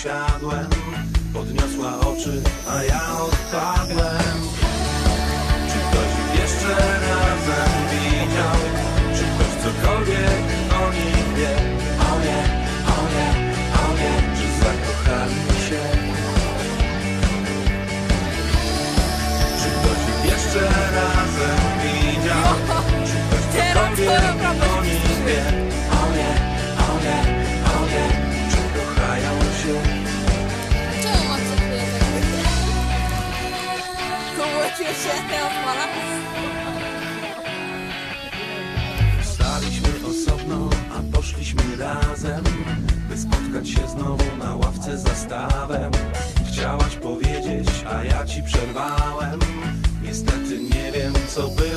usiadłem Podniosła oczy, a ja odpadłem Czy ktoś ich jeszcze razem widział? Czy ktoś cokolwiek o nich wie? O nie, o nie, o nie Czy zakochali się? Czy ktoś ich jeszcze razem widział? Czy ktoś cokolwiek o nich wie? O nie, o nie piosenkę odpala. Staliśmy osobno, a poszliśmy razem By spotkać się znowu na ławce za stawem. Chciałaś powiedzieć, a ja ci przerwałem. Niestety nie wiem co by